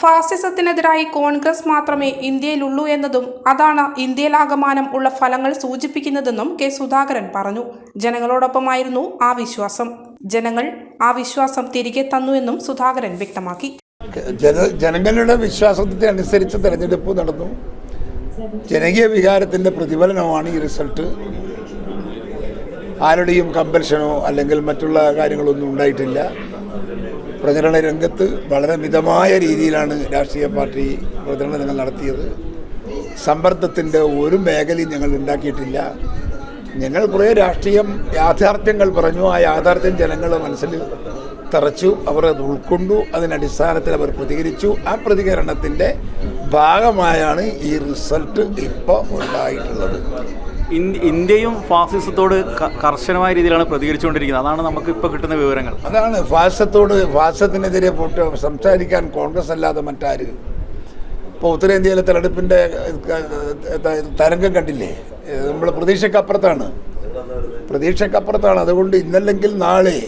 ഫാസിസത്തിനെതിരായി കോൺഗ്രസ് മാത്രമേ ഇന്ത്യയിലുള്ളൂ എന്നതും അതാണ് ഇന്ത്യയിലാകമാനം ഉള്ള ഫലങ്ങൾ സൂചിപ്പിക്കുന്നതെന്നും കെ സുധാകരൻ പറഞ്ഞു. ജനങ്ങളോടൊപ്പമായിരുന്നു ആ വിശ്വാസം. ജനങ്ങൾ ആ വിശ്വാസം തിരികെ തന്നു എന്നും സുധാകരൻ വ്യക്തമാക്കി. ജന ജനങ്ങളുടെ വിശ്വാസത്തെ അനുസരിച്ച് തെരഞ്ഞെടുപ്പ് നടന്നു. ജനകീയ വികാരത്തിന്റെ പ്രതിഫലനമാണ് ഈ റിസൾട്ട്. ആരുടെയും കമ്പൽഷനോ അല്ലെങ്കിൽ മറ്റുള്ള കാര്യങ്ങളൊന്നും ഉണ്ടായിട്ടില്ല. പ്രചരണ രംഗത്ത് വളരെ മിതമായ രീതിയിലാണ് രാഷ്ട്രീയ പാർട്ടി പ്രചരണങ്ങൾ നടത്തിയത്. സമ്മർദ്ദത്തിന്റെ ഒരു മേഖലയും ഞങ്ങൾ ഉണ്ടാക്കിയിട്ടില്ല. ഞങ്ങൾ കുറേ രാഷ്ട്രീയം യാഥാർത്ഥ്യങ്ങൾ പറഞ്ഞു. ആ യാഥാർത്ഥ്യം ജനങ്ങളുടെ മനസ്സിൽ തറച്ചു. അവർ അത് ഉൾക്കൊണ്ടു. അതിനടിസ്ഥാനത്തിൽ അവർ പ്രതികരിച്ചു. ആ പ്രതികരണത്തിന്റെ ഭാഗമായാണ് ഈ റിസൾട്ട് ഇപ്പോൾ ഉണ്ടായിട്ടുള്ളത്. ഇന്ത്യയും ഫാസിസത്തോട് കർശനമായ രീതിയിലാണ് പ്രതികരിച്ചുകൊണ്ടിരിക്കുന്നത്. അതാണ് നമുക്ക് ഇപ്പോൾ കിട്ടുന്ന വിവരങ്ങൾ. അതാണ് ഫാസത്തോട് ഫാസത്തിനെതിരെ സംസാരിക്കാൻ കോൺഗ്രസ് അല്ലാതെ മറ്റാര്? ഇപ്പോൾ ഉത്തരേന്ത്യയിലെ തെരഞ്ഞെടുപ്പിന്റെ തരംഗം കണ്ടില്ലേ? നമ്മൾ പ്രതീക്ഷക്കപ്പുറത്താണ്. പ്രതീക്ഷക്കപ്പുറത്താണ്. അതുകൊണ്ട് ഇന്നല്ലെങ്കിൽ നാളെ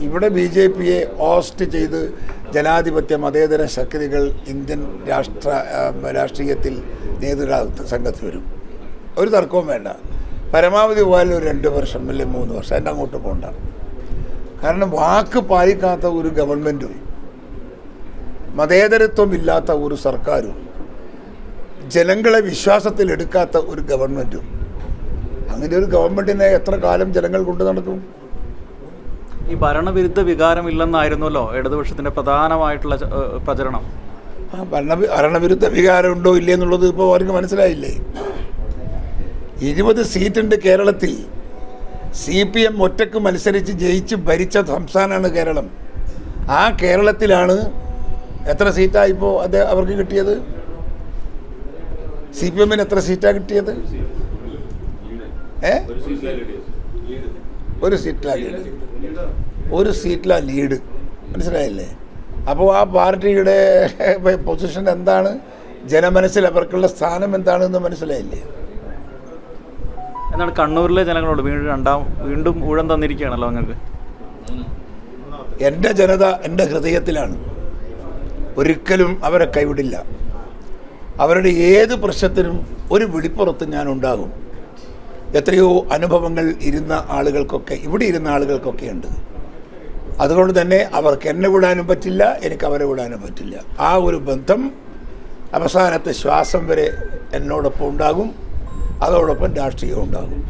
ഇവിടെ ബി ജെ പിയെ ഹോസ്റ്റ് ചെയ്ത് ജനാധിപത്യ മതേതര ശക്തികൾ ഇന്ത്യൻ രാഷ്ട്ര രാഷ്ട്രീയത്തിൽ നേതൃത്വ സംഘത്തിൽ വരും. ഒരു തർക്കവും വേണ്ട. പരമാവധി പോയാലും ഒരു രണ്ട് വർഷം അല്ലെങ്കിൽ മൂന്ന് വർഷം അതിന്റെ അങ്ങോട്ട് പോകണ്ട കാരണം വാക്ക് പാലിക്കാത്ത ഒരു ഗവൺമെന്റും മതേതരത്വം ഇല്ലാത്ത ഒരു സർക്കാരും ജനങ്ങളെ വിശ്വാസത്തിൽ എടുക്കാത്ത ഒരു ഗവൺമെന്റും അങ്ങനെ ഒരു ഗവൺമെന്റിനെ എത്ര കാലം ജനങ്ങൾ കൊണ്ടു നടക്കും? ഈ ഭരണവിരുദ്ധ വികാരമില്ലെന്നായിരുന്നല്ലോ ഇടതുപക്ഷത്തിന്റെ പ്രധാനമായിട്ടുള്ള പ്രചരണം. ആ ഭരണ ഭരണവിരുദ്ധ വികാരം ഉണ്ടോ ഇല്ലേ എന്നുള്ളത് ഇപ്പോൾ അവർക്ക് മനസ്സിലായില്ലേ? ഇരുപത് സീറ്റുണ്ട് കേരളത്തിൽ. സി പി എം ഒറ്റയ്ക്ക് മത്സരിച്ച് ജയിച്ച് ഭരിച്ച സംസ്ഥാനമാണ് കേരളം. ആ കേരളത്തിലാണ് എത്ര സീറ്റാണ് ഇപ്പോൾ അത് അവർക്ക് കിട്ടിയത്? സി പി എമ്മിന് എത്ര സീറ്റാണ് കിട്ടിയത്? ഏ? ഒരു സീറ്റിലാണ് ലീഡ്. ഒരു സീറ്റിലാണ് ലീഡ്. മനസ്സിലായില്ലേ? അപ്പോൾ ആ പാർട്ടിയുടെ പൊസിഷൻ എന്താണ്? ജനമനസ്സിൽ അവർക്കുള്ള സ്ഥാനം എന്താണെന്ന് മനസ്സിലായില്ലേ? എന്നാണ് കണ്ണൂരിലെ ജനങ്ങളോട് വീണ്ടും രണ്ടാം വീണ്ടും ഊഴം തന്നിരിക്കുകയാണല്ലോ നിങ്ങൾക്ക് എന്റെ ജനത എന്റെ ഹൃദയത്തിലാണ്. ഒരിക്കലും അവരെ കൈവിടില്ല. അവരുടെ ഏത് പ്രശ്നത്തിനും ഒരു വിളിപ്പുറത്ത് ഞാൻ ഉണ്ടാകും എത്രയോ അനുഭവങ്ങൾ ഇരുന്ന ആളുകൾക്കൊക്കെ ഇവിടെ ഇരുന്ന ആളുകൾക്കൊക്കെ ഉണ്ട്. അതുകൊണ്ട് തന്നെ അവർക്ക് എന്നെ വിടാനും പറ്റില്ല എനിക്ക് അവരെ വിടാനും പറ്റില്ല. ആ ഒരു ബന്ധം അവസാനത്തെ ശ്വാസം വരെ എന്നോടൊപ്പം ഉണ്ടാകും. അതോടൊപ്പം രാഷ്ട്രീയം ഉണ്ടാകും.